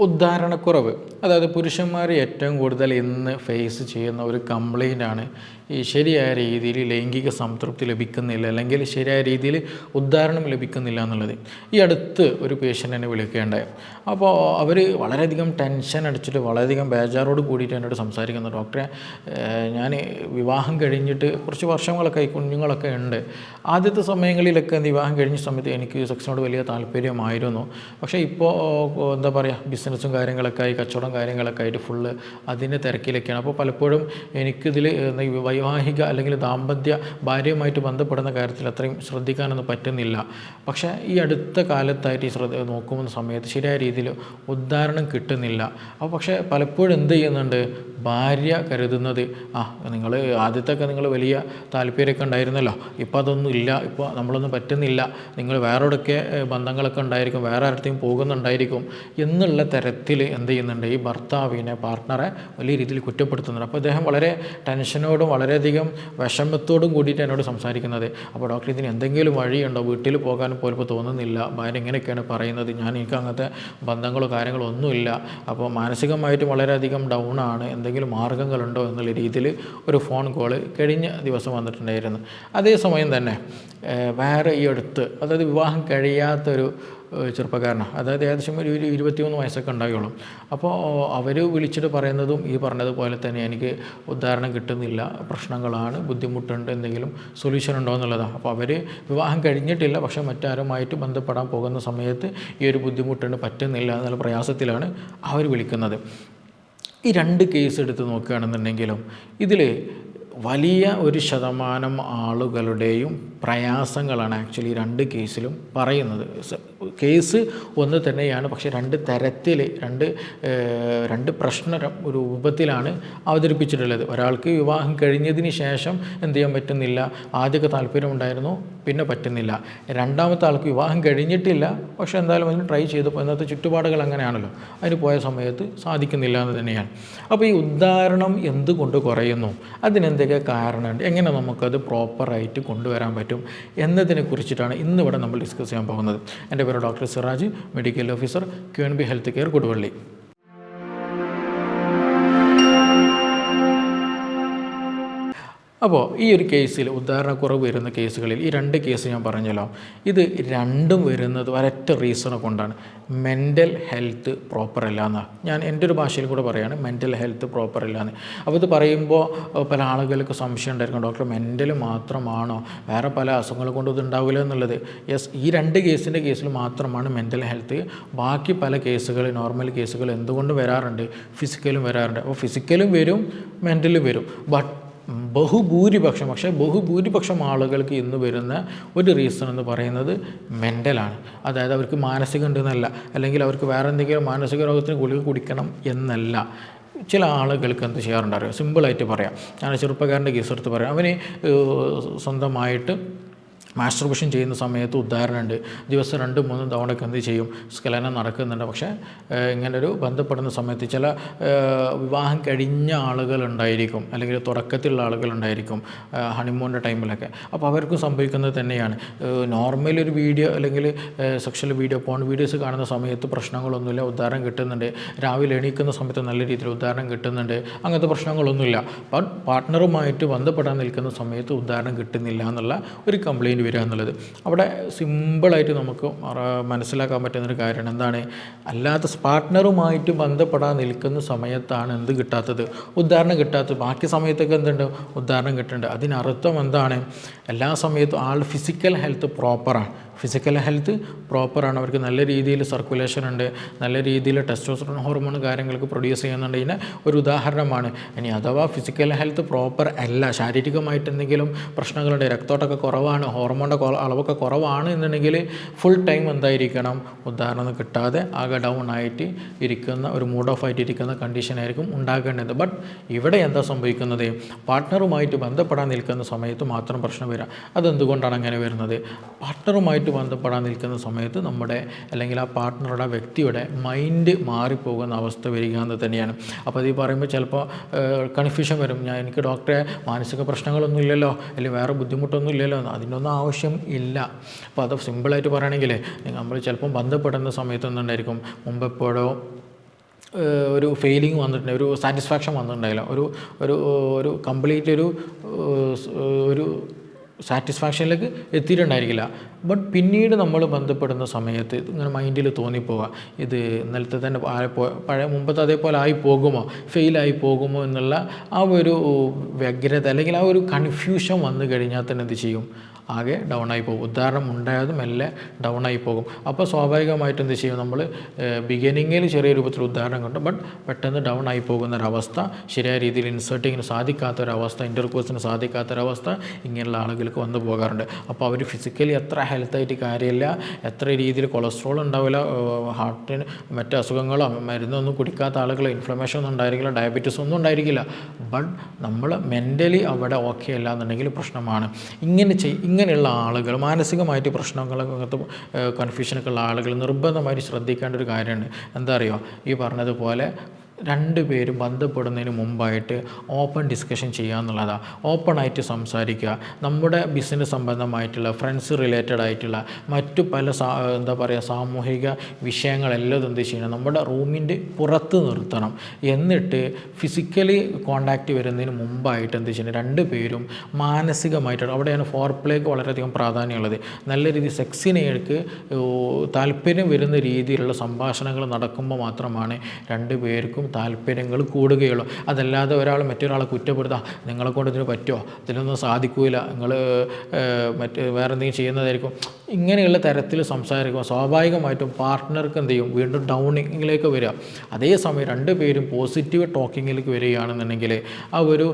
ഉദ്ധാരണക്കുറവ്. അതായത് പുരുഷന്മാർ ഏറ്റവും കൂടുതൽ ഇന്ന് ഫേസ് ചെയ്യുന്ന ഒരു കംപ്ലൈന്റാണ് ഈ ശരിയായ രീതിയിൽ ലൈംഗിക സംതൃപ്തി ലഭിക്കുന്നില്ല അല്ലെങ്കിൽ ശരിയായ രീതിയിൽ ഉദ്ധാരണം ലഭിക്കുന്നില്ല എന്നുള്ളത്. ഈ അടുത്ത് ഒരു പേഷ്യന്റിനെ വിളിക്കുകയുണ്ടായി. അപ്പോൾ അവർ വളരെയധികം ടെൻഷൻ അടിച്ചിട്ട് വളരെയധികം ബേജാറോട് കൂടിയിട്ട് എന്നോട് സംസാരിക്കുന്നു. ഡോക്ടറെ ഞാൻ വിവാഹം കഴിഞ്ഞിട്ട് കുറച്ച് വർഷങ്ങളൊക്കെ ആയി കുഞ്ഞുങ്ങളൊക്കെ ഉണ്ട്. ആദ്യത്തെ സമയങ്ങളിലൊക്കെ വിവാഹം കഴിഞ്ഞ സമയത്ത് എനിക്ക് സെക്സിനോട് വലിയ താല്പര്യമായിരുന്നു. പക്ഷേ ഇപ്പോൾ എന്താ പറയുക ബിസിനസ്സും കാര്യങ്ങളൊക്കെ ആയി കച്ചവടം കാര്യങ്ങളൊക്കെ ആയിട്ട് ഫുള്ള് അതിന്റെ തിരക്കിലൊക്കെയാണ്. അപ്പോൾ പലപ്പോഴും എനിക്കിതിൽ വൈവാഹിക അല്ലെങ്കിൽ ദാമ്പത്യ ഭാര്യയുമായിട്ട് ബന്ധപ്പെടുന്ന കാര്യത്തിൽ അത്രയും ശ്രദ്ധിക്കാനൊന്നും പറ്റുന്നില്ല. പക്ഷേ ഈ അടുത്ത കാലത്തായിട്ട് ഈ ശ്രദ്ധ നോക്കുന്ന സമയത്ത് ശരിയായ രീതിയിൽ ഉദ്ധാരണം കിട്ടുന്നില്ല. അപ്പോൾ പക്ഷേ പലപ്പോഴും എന്ത് ചെയ്യുന്നുണ്ട്? ഭാര്യ കരുതുന്നത് ആ നിങ്ങൾ ആദ്യത്തൊക്കെ നിങ്ങൾ വലിയ താല്പര്യമൊക്കെ ഉണ്ടായിരുന്നല്ലോ ഇപ്പോൾ അതൊന്നും ഇല്ല ഇപ്പോൾ നമ്മളൊന്നും പറ്റുന്നില്ല നിങ്ങൾ വേറെവിടെയൊക്കെ ബന്ധങ്ങളൊക്കെ ഉണ്ടായിരിക്കും വേറെ ആരുടെയും പോകുന്നുണ്ടായിരിക്കും എന്നുള്ള തരത്തിൽ എന്ത് ചെയ്യുന്നുണ്ട്? ഈ ഭർത്താവിനെ പാർട്ട്ണറെ വലിയ രീതിയിൽ കുറ്റപ്പെടുത്തുന്നുണ്ട്. അപ്പോൾ അദ്ദേഹം വളരെ ടെൻഷനോടും വളരെയധികം വിഷമത്തോടും കൂടിയിട്ട് എന്നോട് സംസാരിക്കുന്നത്. അപ്പോൾ ഡോക്ടർ ഇതിന് എന്തെങ്കിലും വഴിയുണ്ടോ? വീട്ടിൽ പോകാൻ പോലും ഇപ്പോൾ തോന്നുന്നില്ല. ഭാര്യ ഇങ്ങനെയൊക്കെയാണ് പറയുന്നത്. ഞാൻ എനിക്ക് അങ്ങനത്തെ ബന്ധങ്ങളോ കാര്യങ്ങളോ ഒന്നുമില്ല. അപ്പോൾ മാനസികമായിട്ട് വളരെയധികം ഡൗൺ ആണ്. എന്തെങ്കിലും മാർഗങ്ങളുണ്ടോ എന്നുള്ള രീതിയിൽ ഒരു ഫോൺ കോൾ കഴിഞ്ഞ ദിവസം വന്നിട്ടുണ്ടായിരുന്നു. അതേസമയം തന്നെ വേറെ ഈ അടുത്ത് അതായത് വിവാഹം കഴിയാത്തൊരു ചെറുപ്പക്കാരനാണ് അതായത് ഏകദേശം ഒരു ഇരു- ഇരുപത്തിമൂന്ന് വയസ്സൊക്കെ ഉണ്ടാവുകയുള്ളൂ. അപ്പോൾ അവർ വിളിച്ചിട്ട് പറയുന്നതും ഈ പറഞ്ഞതുപോലെ തന്നെ എനിക്ക് ഉദാഹരണം കിട്ടുന്നില്ല. പ്രശ്നങ്ങളാണ് ബുദ്ധിമുട്ടുണ്ട് എന്തെങ്കിലും സൊല്യൂഷൻ ഉണ്ടോ എന്നുള്ളതാണ് അപ്പോൾ അവർ വിവാഹം കഴിഞ്ഞിട്ടില്ല. പക്ഷേ മറ്റാരുമായിട്ട് ബന്ധപ്പെടാൻ പോകുന്ന സമയത്ത് ഈ ഒരു ബുദ്ധിമുട്ടുണ്ട് പറ്റുന്നില്ല എന്നുള്ള പ്രയാസത്തിലാണ് അവർ വിളിക്കുന്നത്. ഈ രണ്ട് കേസ് എടുത്ത് നോക്കുകയാണെന്നുണ്ടെങ്കിലും ഇതിൽ വലിയ ഒരു ശതമാനം ആളുകളുടെയും പ്രയാസങ്ങളാണ് ആക്ച്വലി രണ്ട് കേസിലും പറയുന്നത്. കേസ് ഒന്ന് തന്നെയാണ്. പക്ഷേ രണ്ട് തരത്തിൽ രണ്ട് രണ്ട് പ്രശ്ന ഒരു രൂപത്തിലാണ് അവതരിപ്പിച്ചിട്ടുള്ളത്. ഒരാൾക്ക് വിവാഹം കഴിഞ്ഞതിന് ശേഷം എന്ത് ചെയ്യാൻ പറ്റുന്നില്ല? ആദ്യമൊക്കെ താല്പര്യമുണ്ടായിരുന്നു പിന്നെ പറ്റുന്നില്ല. രണ്ടാമത്തെ ആൾക്ക് വിവാഹം കഴിഞ്ഞിട്ടില്ല. പക്ഷേ എന്തായാലും അതിന് ട്രൈ ചെയ്തപ്പോൾ ഇന്നത്തെ ചുറ്റുപാടുകൾ അങ്ങനെയാണല്ലോ. അതിന് പോയ സമയത്ത് സാധിക്കുന്നില്ല എന്ന് തന്നെയാണ്. അപ്പോൾ ഈ ഉദാഹരണം എന്തുകൊണ്ട് കുറയുന്നു? അതിനെന്തൊക്കെ കാരണമുണ്ട്? എങ്ങനെ നമുക്കത് പ്രോപ്പറായിട്ട് കൊണ്ടുവരാൻ പറ്റും? എന്നതിനെ കുറിച്ചിട്ടാണ് ഇന്നിവിടെ നമ്മൾ ഡിസ്കസ് ചെയ്യാൻ പോകുന്നത്. എന്റെ पेर doctor Siraj medical officer Q and B health care Gudavalli അപ്പോൾ ഈ ഒരു കേസിൽ ഉദാഹരണക്കുറവ് വരുന്ന കേസുകളിൽ ഈ രണ്ട് കേസ് ഞാൻ പറഞ്ഞല്ലോ. ഇത് രണ്ടും വരുന്നത് ഒരൊറ്റ റീസണെ കൊണ്ടാണ്. മെന്റൽ ഹെൽത്ത് പ്രോപ്പർ അല്ല എന്നാണ് ഞാൻ എന്റെ ഒരു ഭാഷയിൽ കൂടെ പറയാണ് മെന്റൽ ഹെൽത്ത് പ്രോപ്പർ അല്ല എന്ന് അപ്പോൾ ഇത് പറയുമ്പോൾ പല ആളുകൾക്ക് സംശയം ഉണ്ടായിരിക്കും. ഡോക്ടർ മെന്റൽ മാത്രമാണോ? വേറെ പല അസുഖങ്ങൾ കൊണ്ട് ഇത് ഉണ്ടാവില്ല എന്നുള്ളത്. യെസ് ഈ രണ്ട് കേസിന്റെ കേസിൽ മാത്രമാണ് മെന്റൽ ഹെൽത്ത് ബാക്കി പല കേസുകൾ നോർമൽ കേസുകൾ എന്തുകൊണ്ട് വരാറുണ്ട്? ഫിസിക്കലും വരാറുണ്ട്. അപ്പോൾ ഫിസിക്കലും വരും മെന്റലും വരും. ബട്ട് ബഹുഭൂരിപക്ഷം പക്ഷേ ബഹുഭൂരിപക്ഷം ആളുകൾക്ക് ഇന്ന് വരുന്ന ഒരു റീസൺ എന്ന് പറയുന്നത് മെന്റലാണ് അതായത് അവർക്ക് മാനസികം ഉണ്ടെന്നല്ല അല്ലെങ്കിൽ അവർക്ക് വേറെ എന്തെങ്കിലും മാനസിക രോഗത്തിന് ഗുളിക കുടിക്കണം എന്നല്ല. ചില ആളുകൾക്ക് എന്ത് ചെയ്യാറുണ്ട് അറിയാം? സിമ്പിളായിട്ട് പറയാം. ഞാൻ ചെറുപ്പക്കാരന്റെ കേസ് എടുത്ത് പറയാം. അവന് സ്വന്തമായിട്ട് മാസ്റ്റർബേഷൻ ചെയ്യുന്ന സമയത്ത് ഉദാഹരണമുണ്ട് ദിവസം രണ്ട് മൂന്ന് തവണയൊക്കെ എന്ത് ചെയ്യും? സ്കലനം നടക്കുന്നുണ്ട്. പക്ഷേ ഇങ്ങനൊരു ബന്ധപ്പെടുന്ന സമയത്ത് ചില വിവാഹം കഴിഞ്ഞ ആളുകളുണ്ടായിരിക്കും. അല്ലെങ്കിൽ തുടക്കത്തിലുള്ള ആളുകളുണ്ടായിരിക്കും ഹണിമൂണിന്റെ ടൈമിലൊക്കെ. അപ്പോൾ അവർക്കും സംഭവിക്കുന്നത് തന്നെയാണ്. നോർമൽ ഒരു വീഡിയോ അല്ലെങ്കിൽ സെക്ഷൽ വീഡിയോ പോൺ വീഡിയോസ് കാണുന്ന സമയത്ത് പ്രശ്നങ്ങളൊന്നുമില്ല ഉദാഹരണം കിട്ടുന്നുണ്ട്. രാവിലെ എണീക്കുന്ന സമയത്ത് നല്ല രീതിയിൽ ഉദാഹരണം കിട്ടുന്നുണ്ട്. അങ്ങനത്തെ പ്രശ്നങ്ങളൊന്നുമില്ല. ബട്ട് പാർട്ട്ണറുമായിട്ട് ബന്ധപ്പെടാൻ നിൽക്കുന്ന സമയത്ത് ഉദാഹരണം കിട്ടുന്നില്ല എന്നുള്ള ഒരു കംപ്ലയിന്റ് വരിക എന്നുള്ളത്. അവിടെ സിമ്പിളായിട്ട് നമുക്ക് മനസ്സിലാക്കാൻ പറ്റുന്നൊരു കാര്യമാണ് എന്താണ്? അല്ലാത്ത പാർട്ട്ണറുമായിട്ട് ബന്ധപ്പെടാൻ നിൽക്കുന്ന സമയത്താണ് എന്ത് കിട്ടാത്തത്? ഉദാഹരണം കിട്ടാത്തത്. ബാക്കി സമയത്തൊക്കെ എന്തുണ്ട്? ഉദാഹരണം കിട്ടുന്നുണ്ട്. അതിനർത്ഥം എന്താണ്? എല്ലാ സമയത്തും ആൾ ഫിസിക്കൽ ഹെൽത്ത് പ്രോപ്പറാണ് ഫിസിക്കൽ ഹെൽത്ത് പ്രോപ്പറാണ് അവർക്ക് നല്ല രീതിയിൽ സർക്കുലേഷൻ ഉണ്ട് നല്ല രീതിയിൽ ടെസ്റ്റോസ്റ്ററോൺ ഹോർമോൺ കാര്യങ്ങൾക്ക് പ്രൊഡ്യൂസ് ചെയ്യുന്നുണ്ട്. ഇതിന് ഒരു ഉദാഹരണമാണ്. ഇനി അഥവാ ഫിസിക്കൽ ഹെൽത്ത് പ്രോപ്പർ അല്ല ശാരീരികമായിട്ട് എന്തെങ്കിലും പ്രശ്നങ്ങളുണ്ട് രക്തോട്ടൊക്കെ കുറവാണ് ഹോർമോണിന്റെ അളവൊക്കെ കുറവാണ് എന്നുണ്ടെങ്കിൽ ഫുൾ ടൈം എന്തായിരിക്കണം? ഉദാഹരണം കിട്ടാതെ ആകെ ഡൗൺ ആയിട്ട് ഇരിക്കുന്ന ഒരു മൂഡ് ഓഫ് ആയിട്ട് ഇരിക്കുന്ന കണ്ടീഷനായിരിക്കും ഉണ്ടാകേണ്ടത്. ബട്ട് ഇവിടെ എന്താ സംഭവിക്കുന്നത്? പാർട്ട്ണറുമായിട്ട് ബന്ധപ്പെടാൻ നിൽക്കുന്ന സമയത്ത് മാത്രം പ്രശ്നം വരാം. അതെന്തുകൊണ്ടാണ് അങ്ങനെ വരുന്നത്? പാർട്ട്ണറുമായിട്ട് ബന്ധപ്പെടാൻ നിൽക്കുന്ന സമയത്ത് നമ്മുടെ അല്ലെങ്കിൽ ആ പാർട്ട്ണറുടെ വ്യക്തിയുടെ മൈൻഡ് മാറിപ്പോകുന്ന അവസ്ഥ വരിക എന്ന് തന്നെയാണ്. അപ്പോൾ ഈ പറയുമ്പോൾ ചിലപ്പോൾ കൺഫ്യൂഷൻ വരും. ഞാൻ എനിക്ക് ഡോക്ടറെ മാനസിക പ്രശ്നങ്ങളൊന്നും ഇല്ലല്ലോ അല്ലെങ്കിൽ വേറെ ബുദ്ധിമുട്ടൊന്നും ഇല്ലല്ലോ അതിനൊന്നും ആവശ്യം ഇല്ല. അപ്പോൾ അത് സിമ്പിളായിട്ട് പറയുകയാണെങ്കിൽ നമ്മൾ ചിലപ്പം ബന്ധപ്പെടുന്ന സമയത്തൊന്നുണ്ടായിരിക്കും മുമ്പെപ്പോഴോ ഒരു ഫെയിലിംഗ് വന്നിട്ടുണ്ട് ഒരു സാറ്റിസ്ഫാക്ഷൻ വന്നിട്ടുണ്ടായില്ല. ഒരു ഒരു ഒരു കംപ്ലീറ്റ് ഒരു ഒരു സാറ്റിസ്ഫാക്ഷനിലേക്ക് എത്തിയിട്ടുണ്ടായിരിക്കില്ല. ബട്ട് പിന്നീട് നമ്മൾ ബന്ധപ്പെടുന്ന സമയത്ത് ഇങ്ങനെ മൈൻഡിൽ തോന്നിപ്പോവുക ഇത് ഇന്നലത്തെ തന്നെ പഴയ മുമ്പത്തെ അതേപോലെ ആയി പോകുമോ? ഫെയിലായി പോകുമോ എന്നുള്ള ആ ഒരു വ്യഗ്രത അല്ലെങ്കിൽ ആ ഒരു കൺഫ്യൂഷൻ വന്നു കഴിഞ്ഞാൽ തന്നെ എന്ത് ചെയ്യും? ആകെ ഡൗൺ ആയി പോകും. ഉദാഹരണം ഉണ്ടായതും മെല്ലെ ആയി പോകും. അപ്പോൾ സ്വാഭാവികമായിട്ട് എന്ത് ചെയ്യും നമ്മൾ ബിഗിനിങ്ങിൽ ചെറിയ രൂപത്തിൽ ഉദാഹരണം കണ്ടു. ബട്ട് പെട്ടെന്ന് ഡൗൺ ആയി പോകുന്ന ഒരവസ്ഥ ശരിയായ രീതിയിൽ ഇൻസേർട്ടിങ്ങിന് സാധിക്കാത്ത ഒരവസ്ഥ ഇന്റർകോഴ്സിന് സാധിക്കാത്ത ഒരവസ്ഥ ഇങ്ങനെയുള്ള ആളുകൾക്ക് വന്നു പോകാറുണ്ട്. അപ്പോൾ അവർ ഫിസിക്കലി എത്ര ഹെൽത്തായിട്ട് കാര്യമില്ല എത്ര രീതിയിൽ കൊളസ്ട്രോൾ ഉണ്ടാവില്ല ഹാർട്ടിന് മറ്റ് അസുഖങ്ങളോ മരുന്നൊന്നും കുടിക്കാത്ത ആളുകൾ ഇൻഫ്ലമേഷൻ ഒന്നും ഉണ്ടായിരിക്കില്ല ഡയബറ്റീസ് ഒന്നും ഉണ്ടായിരിക്കില്ല. ബട്ട് നമ്മൾ മെന്റലി അവിടെ ഓക്കെ അല്ല എന്നുണ്ടെങ്കിൽ പ്രശ്നമാണ്. ഇങ്ങനെ ചെയ് ഇങ്ങനെയുള്ള ആളുകൾ മാനസികമായിട്ട് പ്രശ്നങ്ങളൊക്കെ കൺഫ്യൂഷനൊക്കെ ഉള്ള ആളുകൾ നിർബന്ധമായിട്ട് ശ്രദ്ധിക്കേണ്ട ഒരു കാര്യമാണ്. എന്താ അറിയുമോ ഈ പറഞ്ഞതുപോലെ രണ്ട് പേരും ബന്ധപ്പെടുന്നതിന് മുമ്പായിട്ട് ഓപ്പൺ ഡിസ്കഷൻ ചെയ്യുക എന്നുള്ളതാണ് ഓപ്പണായിട്ട് സംസാരിക്കുക. നമ്മുടെ ബിസിനസ് സംബന്ധമായിട്ടുള്ള ഫ്രണ്ട്സ് റിലേറ്റഡ് ആയിട്ടുള്ള മറ്റു പല എന്താ പറയുക സാമൂഹിക വിഷയങ്ങളെല്ലാം എന്ത് ചെയ്യണം? നമ്മുടെ റൂമിന്റെ പുറത്ത് നിർത്തണം. എന്നിട്ട് ഫിസിക്കലി കോണ്ടാക്റ്റ് വരുന്നതിന് മുമ്പായിട്ട് എന്ത് ചെയ്യണം? രണ്ട് പേരും മാനസികമായിട്ട് അവിടെയാണ് ഫോർ പ്ലേക്ക് വളരെയധികം പ്രാധാന്യമുള്ളത്. നല്ല രീതിയിൽ സെക്സിനേക്ക് താല്പര്യം വരുന്ന രീതിയിലുള്ള സംഭാഷണങ്ങൾ നടക്കുമ്പോൾ മാത്രമാണ് രണ്ട് പേർക്കും താല്പര്യങ്ങൾ കൂടുകയുള്ളൂ. അതല്ലാതെ ഒരാൾ മറ്റൊരാളെ കുറ്റപ്പെടുത്താം നിങ്ങളെ കൊണ്ട് ഇതിന് പറ്റുമോ? ഇതിനൊന്നും സാധിക്കില്ല നിങ്ങൾ മറ്റ് വേറെ എന്തെങ്കിലും ചെയ്യുന്നതായിരിക്കും. ഇങ്ങനെയുള്ള തരത്തിൽ സംസാരിക്കുമ്പോൾ സ്വാഭാവികമായിട്ടും പാർട്ട്ണർക്ക് എന്ത് ചെയ്യും? വീണ്ടും ഡൗണിങ്ങിലേക്ക് വരിക. അതേസമയം രണ്ട് പേരും പോസിറ്റീവ് ടോക്കിങ്ങിലേക്ക് വരികയാണെന്നുണ്ടെങ്കിൽ ആ ഒരു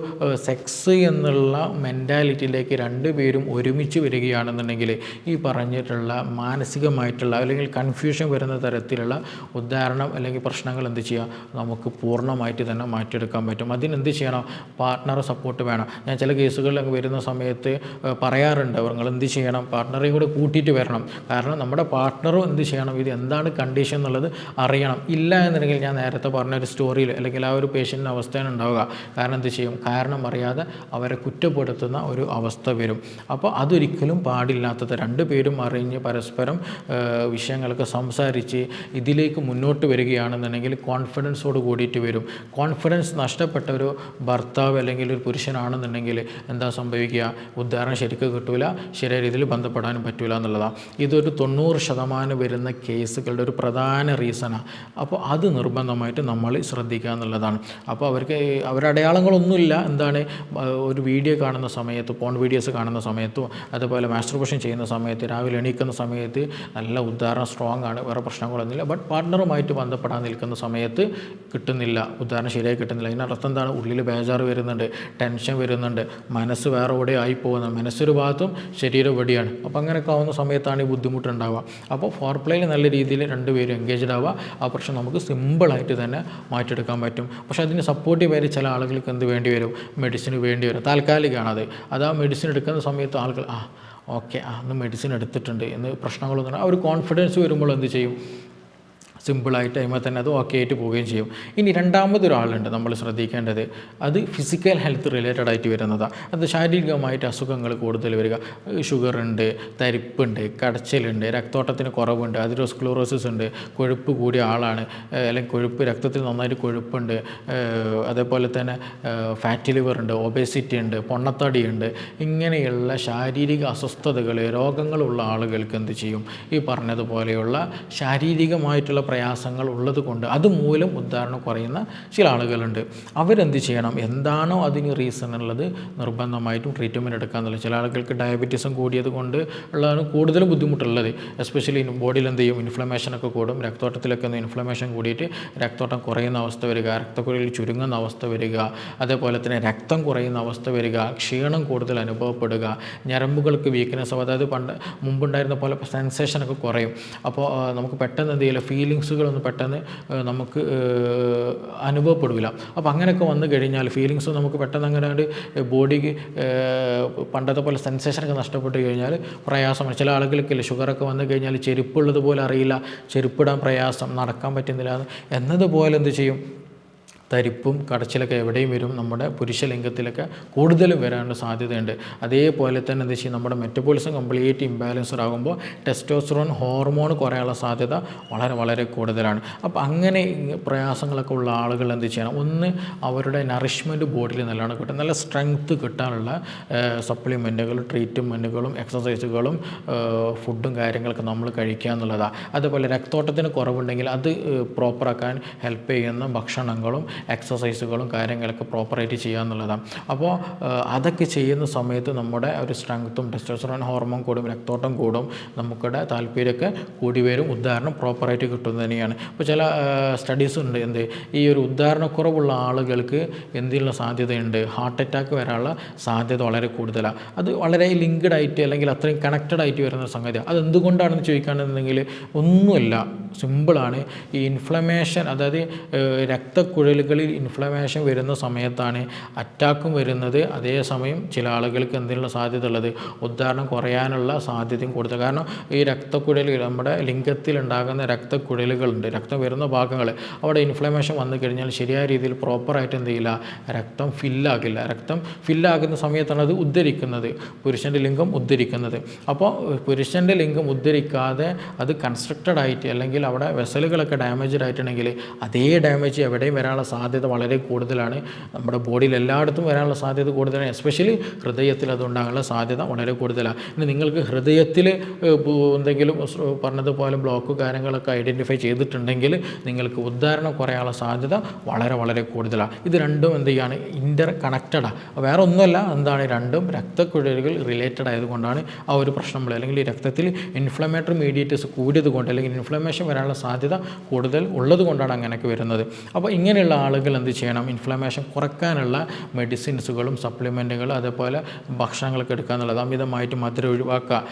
സെക്സ് എന്നുള്ള മെന്റാലിറ്റിയിലേക്ക് രണ്ട് പേരും ഒരുമിച്ച് വരികയാണെന്നുണ്ടെങ്കിൽ ഈ പറഞ്ഞിട്ടുള്ള മാനസികമായിട്ടുള്ള അല്ലെങ്കിൽ കൺഫ്യൂഷൻ വരുന്ന തരത്തിലുള്ള ഉദാഹരണം അല്ലെങ്കിൽ പ്രശ്നങ്ങൾ എന്ത് ചെയ്യുക? നമുക്ക് പൂർണമായിട്ട് തന്നെ മാറ്റിയെടുക്കാൻ പറ്റും. അതിനെന്ത് ചെയ്യണം? പാർട്ട്ണർ സപ്പോർട്ട് വേണം. ഞാൻ ചില കേസുകളിൽ വരുന്ന സമയത്ത് പറയാറുണ്ട് നിങ്ങൾ എന്ത് ചെയ്യണം? പാർട്ട്ണറെയും കൂടെ കൂട്ടിയിട്ട് വരണം. കാരണം നമ്മുടെ പാർട്ട്ണറും എന്ത് ചെയ്യണം? ഇത് എന്താണ് കണ്ടീഷൻ എന്നുള്ളത് അറിയണം. ഇല്ല എന്നുണ്ടെങ്കിൽ ഞാൻ നേരത്തെ പറഞ്ഞ ഒരു സ്റ്റോറിയിൽ അല്ലെങ്കിൽ ആ ഒരു പേഷ്യന്റിന്റെ അവസ്ഥയാണ് ഉണ്ടാവുക. കാരണം എന്ത് ചെയ്യും? കാരണം അറിയാതെ അവരെ കുറ്റപ്പെടുത്തുന്ന ഒരു അവസ്ഥ വരും. അപ്പോൾ അതൊരിക്കലും പാടില്ലാത്തത് രണ്ടുപേരും അറിഞ്ഞ് പരസ്പരം വിഷയങ്ങളൊക്കെ സംസാരിച്ച് ഇതിലേക്ക് മുന്നോട്ട് വരികയാണെന്നുണ്ടെങ്കിൽ കോൺഫിഡൻസോട് കൂടിയിട്ട് വരും. കോൺഫിഡൻസ് നഷ്ടപ്പെട്ട ഒരു ഭർത്താവ് അല്ലെങ്കിൽ ഒരു പുരുഷനാണെന്നുണ്ടെങ്കിൽ എന്താ സംഭവിക്കുക? ഉദാഹരണം ശരിക്കും കിട്ടൂല ശരിയായ രീതിയിൽ ബന്ധപ്പെടാനും പറ്റൂല എന്നുള്ളതാണ് ഇതൊരു തൊണ്ണൂറ് ശതമാനം വരുന്ന കേസുകളുടെ ഒരു പ്രധാന റീസണാണ് അപ്പോൾ അത് നിർബന്ധമായിട്ട് നമ്മൾ ശ്രദ്ധിക്കുക എന്നുള്ളതാണ്. അപ്പോൾ അവർക്ക് അവരുടെ അടയാളങ്ങളൊന്നുമില്ല. എന്താണ്? ഒരു വീഡിയോ കാണുന്ന സമയത്ത് പോൺ വീഡിയോസ് കാണുന്ന സമയത്തും അതുപോലെ മാസ്റ്റർബേഷൻ ചെയ്യുന്ന സമയത്ത് രാവിലെ എണീക്കുന്ന സമയത്ത് നല്ല ഉദാഹരണം സ്ട്രോങ് ആണ് വേറെ പ്രശ്നങ്ങളൊന്നുമില്ല. ബട്ട് പാർട്ട്ണറുമായിട്ട് ബന്ധപ്പെടാൻ നിൽക്കുന്ന സമയത്ത് കിട്ടുന്നില്ല. ഉദാഹരണം ശരിയായി കിട്ടുന്നില്ല. ഇതിനർത്ഥം എന്താണ്? ഉള്ളിൽ ബേജാറ് വരുന്നുണ്ട് ടെൻഷൻ വരുന്നുണ്ട് മനസ്സ് വേറെ എവിടെ ആയി പോകുന്നത് മനസ്സൊരു ഭാഗത്തും ശരീരം എവിടെയാണ്? അപ്പോൾ അങ്ങനെയൊക്കെ ആവുന്ന സമയത്താണ് ഈ ബുദ്ധിമുട്ടുണ്ടാവുക. അപ്പോൾ ഫോർ പ്ലേയിൽ നല്ല രീതിയിൽ രണ്ടുപേരും എൻഗേജ്ഡ് ആവുക. ആ പ്രശ്നം നമുക്ക് സിമ്പിളായിട്ട് തന്നെ മാറ്റിയെടുക്കാൻ പറ്റും. പക്ഷേ അതിന് സപ്പോർട്ടീവ് സപ്പോർട്ടീവായി ചില ആളുകൾക്ക് എന്ത് വേണ്ടി വരും? മെഡിസിന് വേണ്ടി വരും. താൽക്കാലികമാണ് അത്. ആ മെഡിസിൻ എടുക്കുന്ന സമയത്ത് ആളുകൾ ആ ഓക്കെ അന്ന് മെഡിസിൻ എടുത്തിട്ടുണ്ട് എന്ന് പ്രശ്നങ്ങളൊന്നും ആ ഒരു കോൺഫിഡൻസ് വരുമ്പോൾ എന്ത് ചെയ്യും? സിമ്പിളായിട്ട് കഴിയുമ്പോൾ തന്നെ അത് ഓക്കെ ആയിട്ട് പോവുകയും ചെയ്യും. ഇനി രണ്ടാമതൊരാളുണ്ട് നമ്മൾ ശ്രദ്ധിക്കേണ്ടത്. അത് ഫിസിക്കൽ ഹെൽത്ത് റിലേറ്റഡ് ആയിട്ട് വരുന്നതാണ് അത് ശാരീരികമായിട്ട് അസുഖങ്ങൾ കൂടുതൽ വരിക. ഷുഗർ ഉണ്ട് തരിപ്പുണ്ട് കടച്ചിലുണ്ട് രക്തോട്ടത്തിന് കുറവുണ്ട് അതിരോസ്ക്ലോറോസിസ് ഉണ്ട് കൊഴുപ്പ് കൂടിയ ആളാണ്. അല്ലെങ്കിൽ കൊഴുപ്പ് രക്തത്തിൽ നന്നായിട്ട് കൊഴുപ്പുണ്ട്. അതേപോലെ തന്നെ ഫാറ്റ് ലിവർ ഉണ്ട് ഒബേസിറ്റി ഉണ്ട് പൊണ്ണത്തടി ഉണ്ട്. ഇങ്ങനെയുള്ള ശാരീരിക അസ്വസ്ഥതകൾ രോഗങ്ങളുള്ള ആളുകൾക്ക് എന്ത് ചെയ്യും? ഈ പറഞ്ഞതുപോലെയുള്ള ശാരീരികമായിട്ടുള്ള പ്രയാസങ്ങൾ ഉള്ളത് കൊണ്ട് അതുമൂലം ഉദ്ധാരണം കുറയുന്ന ചില ആളുകളുണ്ട്. അവരെന്ത് ചെയ്യണം? എന്താണോ അതിന് റീസൺ ഉള്ളത് നിർബന്ധമായിട്ടും ട്രീറ്റ്മെന്റ് എടുക്കുക എന്നുള്ളത് ചില ആളുകൾക്ക് ഡയബറ്റീസും കൂടിയത് കൊണ്ട് ഉള്ളതാണ് കൂടുതലും ബുദ്ധിമുട്ടുള്ളത്. എസ്പെഷ്യലി ബോഡിയിൽ എന്ത് ചെയ്യും? ഇൻഫ്ലമേഷനൊക്കെ കൂടും. രക്തോട്ടത്തിലൊക്കെ ഒന്ന് ഇൻഫ്ലമേഷൻ കൂടിയിട്ട് രക്തോട്ടം കുറയുന്ന അവസ്ഥ വരിക രക്തക്കുഴലിൽ ചുരുങ്ങുന്ന അവസ്ഥ വരിക അതേപോലെ തന്നെ രക്തം കുറയുന്ന അവസ്ഥ വരിക ക്ഷീണം കൂടുതൽ അനുഭവപ്പെടുക ഞരമ്പുകൾക്ക് വീക്ക്നെസ് അതായത് പണ്ട് മുമ്പുണ്ടായിരുന്ന പോലെ സെൻസേഷനൊക്കെ കുറയും. അപ്പോൾ നമുക്ക് പെട്ടെന്ന് എന്ത് ചെയ്യില്ല ഫീലിങ്സുകളൊന്നും പെട്ടെന്ന് നമുക്ക് അനുഭവപ്പെടില്ല. അപ്പോൾ അങ്ങനെയൊക്കെ വന്നു കഴിഞ്ഞാൽ ഫീലിങ്സ് നമുക്ക് പെട്ടെന്ന് അങ്ങനെ ബോഡിക്ക് പണ്ടത്തെ പോലെ സെൻസേഷനൊക്കെ നഷ്ടപ്പെട്ട് കഴിഞ്ഞാൽ പ്രയാസമാണ് ചില ആളുകൾക്കില്ല ഷുഗറൊക്കെ വന്നു കഴിഞ്ഞാൽ ചെരുപ്പുള്ളത് പോലെ അറിയില്ല. ചെരുപ്പിടാൻ പ്രയാസം നടക്കാൻ പറ്റുന്നില്ല എന്നതുപോലെ എന്ത് ചെയ്യും? തരിപ്പും കടച്ചിലൊക്കെ എവിടെയും വരും. നമ്മുടെ പുരുഷലിംഗത്തിലൊക്കെ കൂടുതലും വരാനുള്ള സാധ്യതയുണ്ട്. അതേപോലെ തന്നെ എന്താ വെച്ചാൽ നമ്മുടെ മെറ്റബോളിസം കംപ്ലീറ്റ് ഇംബാലൻസ്ഡ് ആകുമ്പോൾ ടെസ്റ്റോസ്റ്ററോൺ ഹോർമോൺ കുറയാനുള്ള സാധ്യത വളരെ വളരെ കൂടുതലാണ്. അപ്പോൾ അങ്ങനെ പ്രയാസങ്ങളൊക്കെ ഉള്ള ആളുകൾ എന്ത് ചെയ്യണം? ഒന്ന് അവരുടെ നറിഷ്മെന്റ് ബോഡിയിൽ നല്ലോണം കിട്ടും നല്ല സ്ട്രെങ്ത്ത് കിട്ടാനുള്ള സപ്ലിമെന്റുകളും ട്രീറ്റ്മെന്റുകളും എക്സസൈസുകളും ഫുഡും കാര്യങ്ങളൊക്കെ നമ്മൾ കഴിക്കുക എന്നുള്ളതാണ് അതുപോലെ രക്തോട്ടത്തിന് കുറവുണ്ടെങ്കിൽ അത് പ്രോപ്പറാക്കാൻ ഹെൽപ്പ് ചെയ്യുന്ന ഭക്ഷണങ്ങളും എക്സസൈസുകളും കാര്യങ്ങളൊക്കെ പ്രോപ്പറായിട്ട് ചെയ്യുക എന്നുള്ളതാണ് അപ്പോൾ അതൊക്കെ ചെയ്യുന്ന സമയത്ത് നമ്മുടെ ഒരു സ്ട്രെങ്ത്തും ടെസ്റ്റോസ്റ്ററോൺ ഹോർമോൺ കൂടും രക്തോട്ടം കൂടും നമുക്കിടെ താല്പര്യമൊക്കെ കൂടി വരും ഉദാഹരണം പ്രോപ്പറായിട്ട് കിട്ടുന്നത് തന്നെയാണ്. ഇപ്പോൾ ചില സ്റ്റഡീസ് ഉണ്ട്. എന്ത്? ഈ ഒരു ഉദാഹരണക്കുറവുള്ള ആളുകൾക്ക് എന്തിനുള്ള സാധ്യതയുണ്ട്? ഹാർട്ട് അറ്റാക്ക് വരാനുള്ള സാധ്യത വളരെ കൂടുതലാണ് അത് വളരെ ലിങ്ക്ഡ് ആയിട്ട് അല്ലെങ്കിൽ അത്രയും കണക്റ്റഡ് ആയിട്ട് വരുന്ന സംഗതി അത് എന്തുകൊണ്ടാണെന്ന് ചോദിക്കുകയാണെന്നുണ്ടെങ്കിൽ ഒന്നുമില്ല. സിമ്പിളാണ് ഈ ഇൻഫ്ലമേഷൻ അതായത് രക്തക്കുഴലുകളിൽ ഇൻഫ്ലമേഷൻ വരുന്ന സമയത്താണ് അറ്റാക്കും വരുന്നത്. അതേസമയം ചില ആളുകൾക്ക് എന്തിനുള്ള സാധ്യത ഉള്ളത്? ഉദാഹരണം കുറയാനുള്ള സാധ്യതയും കൂടുതൽ. കാരണം ഈ രക്തക്കുഴലുകൾ നമ്മുടെ ലിംഗത്തിൽ ഉണ്ടാകുന്ന രക്തക്കുഴലുകളുണ്ട്. രക്തം വരുന്ന ഭാഗങ്ങൾ അവിടെ ഇൻഫ്ലമേഷൻ വന്നു കഴിഞ്ഞാൽ ശരിയായ രീതിയിൽ പ്രോപ്പറായിട്ട് എന്ത് ചെയ്യില്ല? രക്തം ഫില്ലാകില്ല രക്തം ഫില്ലാകുന്ന സമയത്താണ് അത് ഉദ്ധരിക്കുന്നത്. പുരുഷന്റെ ലിംഗം ഉദ്ധരിക്കുന്നത്. അപ്പോൾ പുരുഷന്റെ ലിംഗം ഉദ്ധരിക്കാതെ അത് കൺസ്ട്രക്റ്റഡ് ആയിട്ട് അല്ലെങ്കിൽ അവിടെ വെസലുകളൊക്കെ ഡാമേജ് ആയിട്ടുണ്ടെങ്കിൽ അതേ ഡാമേജ് എവിടെയും വരാനുള്ള സാധ്യത വളരെ കൂടുതലാണ്. നമ്മുടെ ബോഡിയിൽ എല്ലായിടത്തും വരാനുള്ള സാധ്യത കൂടുതലാണ്. എസ്പെഷ്യലി ഹൃദയത്തിൽ അതുണ്ടാകാനുള്ള സാധ്യത വളരെ കൂടുതലാണ്. ഇനി നിങ്ങൾക്ക് ഹൃദയത്തിൽ എന്തെങ്കിലും പറഞ്ഞതുപോലെ ബ്ലോക്ക് കാര്യങ്ങളൊക്കെ ഐഡന്റിഫൈ ചെയ്തിട്ടുണ്ടെങ്കിൽ നിങ്ങൾക്ക് ഉദ്ധാരണം കുറയാനുള്ള സാധ്യത വളരെ വളരെ കൂടുതലാണ്. ഇത് രണ്ടും എന്ത് ചെയ്യാണ്? ഇന്റർ കണക്റ്റഡാണ് വേറെ ഒന്നുമല്ല എന്താണ്? രണ്ടും രക്തക്കുഴലുകൾ റിലേറ്റഡ് ആയതുകൊണ്ടാണ് ആ ഒരു പ്രശ്നം അല്ലെങ്കിൽ ഈ രക്തത്തിൽ ഇൻഫ്ലമേറ്ററി മീഡിയേറ്റേഴ്സ് കൂടിയത് കൊണ്ട് അല്ലെങ്കിൽ ഇൻഫ്ലമേഷൻ വരാനുള്ള സാധ്യത കൂടുതൽ ഉള്ളത് കൊണ്ടാണ് അങ്ങനെയൊക്കെ വരുന്നത്. അപ്പോൾ ഇങ്ങനെയുള്ള ആളുകൾ എന്ത് ചെയ്യണം? ഇൻഫ്ലമേഷൻ കുറയ്ക്കാനുള്ള മെഡിസിൻസുകളും സപ്ലിമെന്റുകളും അതേപോലെ ഭക്ഷണങ്ങളൊക്കെ എടുക്കുക എന്നുള്ളത് അമിതമായിട്ട് മധുരം ഒഴിവാക്കുക.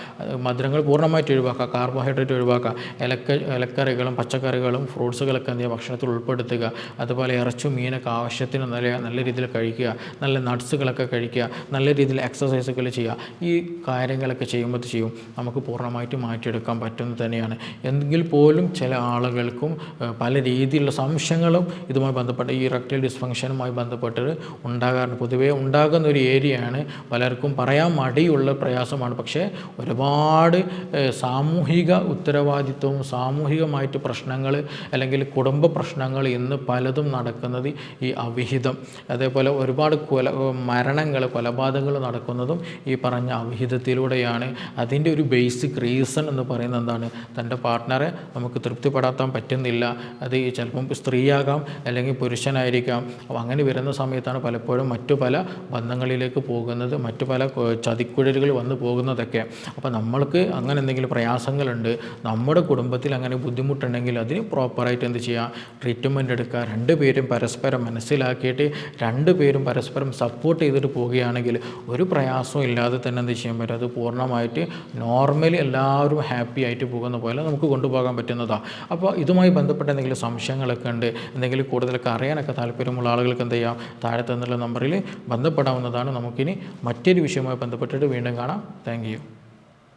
മധുരങ്ങൾ പൂർണമായിട്ട് ഒഴിവാക്കുക. കാർബോഹൈഡ്രേറ്റ് ഒഴിവാക്കുക. ഇലക്ക ഇലക്കറികളും പച്ചക്കറികളും ഫ്രൂട്ട്സുകളൊക്കെ എന്ത് ചെയ്യുക? ഭക്ഷണത്തിൽ ഉൾപ്പെടുത്തുക. അതുപോലെ ഇറച്ചും മീനൊക്കെ ആവശ്യത്തിന് നല്ല നല്ല രീതിയിൽ കഴിക്കുക. നല്ല നട്ട്സുകളൊക്കെ കഴിക്കുക. നല്ല രീതിയിൽ എക്സസൈസുകൾ ചെയ്യുക. ഈ കാര്യങ്ങളൊക്കെ ചെയ്യുമ്പോൾ ചെയ്യും? നമുക്ക് പൂർണമായിട്ട് മാറ്റിയെടുക്കാൻ പറ്റുന്നത് തന്നെയാണ്. എങ്കിൽ പോലും ചില ആളുകൾക്കും പല രീതിയിലുള്ള സംശയങ്ങളും ഇതുമായി ബന്ധപ്പെട്ട് ഈ റെക്ടൽ ഡിസ്ഫങ്ഷനുമായി ബന്ധപ്പെട്ട് ഉണ്ടാകാറുണ്ട്. പൊതുവേ ഉണ്ടാകുന്ന ഒരു ഏരിയയാണ് പലർക്കും പറയാൻ മടിയുള്ള പ്രയാസമാണ്. പക്ഷേ ഒരുപാട് സാമൂഹിക ഉത്തരവാദിത്വവും സാമൂഹികമായിട്ട് പ്രശ്നങ്ങൾ അല്ലെങ്കിൽ കുടുംബ പ്രശ്നങ്ങൾ ഇന്ന് പലതും നടക്കുന്നത് ഈ അവിഹിതം. അതേപോലെ ഒരുപാട് കൊല മരണങ്ങൾ കൊലപാതകങ്ങൾ നടക്കുന്നതും ഈ പറഞ്ഞ അവിഹിതത്തിലൂടെയാണ്. അതിന്റെ ഒരു ബേസിക് റീസൺ എന്ന് പറയുന്നത് എന്താണ്? തന്റെ പാർട്ട്ണറെ നമുക്ക് തൃപ്തിപ്പെടാത്താൻ പറ്റുന്നില്ല. അത് ചിലപ്പം സ്ത്രീയാകാം അല്ലെങ്കിൽ പുരുഷനായിരിക്കാം. അങ്ങനെ വരുന്ന സമയത്താണ് പലപ്പോഴും മറ്റു പല ബന്ധങ്ങളിലേക്ക് പോകുന്നത് മറ്റു പല ചതിക്കുഴലുകൾ വന്നു പോകുന്നതൊക്കെ. അപ്പോൾ നമ്മൾക്ക് അങ്ങനെ എന്തെങ്കിലും പ്രയാസങ്ങളുണ്ട് നമ്മുടെ കുടുംബത്തിൽ അങ്ങനെ ബുദ്ധിമുട്ടുണ്ടെങ്കിൽ അതിന് പ്രോപ്പറായിട്ട് എന്ത് ചെയ്യുക ട്രീറ്റ്മെന്റ് എടുക്കുക. രണ്ട് പേരും പരസ്പരം മനസ്സിലാക്കിയിട്ട് രണ്ട് പേരും പരസ്പരം സപ്പോർട്ട് ചെയ്തിട്ട് പോവുകയാണെങ്കിൽ ഒരു പ്രയാസവും ഇല്ലാതെ തന്നെ എന്ത് ചെയ്യാൻ പറ്റും? അത് പൂർണമായിട്ട് നോർമലി എല്ലാവരും ഹാപ്പി ആയിട്ട് പോകുന്ന പോലെ നമുക്ക് കൊണ്ടുപോകാൻ പറ്റുന്നതാണ് അപ്പോൾ ഇതുമായി ബന്ധപ്പെട്ട എന്തെങ്കിലും സംശയങ്ങളൊക്കെ ഉണ്ട് എന്തെങ്കിലും കൂടുതലൊക്കെ അറിയാനൊക്കെ താല്പര്യമുള്ള ആളുകൾക്ക് എന്ത് ചെയ്യാം? താഴെ തന്നുള്ള നമ്പറിൽ ബന്ധപ്പെടാവുന്നതാണ് നമുക്കിനി മറ്റൊരു വിഷയവുമായി ബന്ധപ്പെട്ടിട്ട് വീണ്ടും കാണാം. താങ്ക്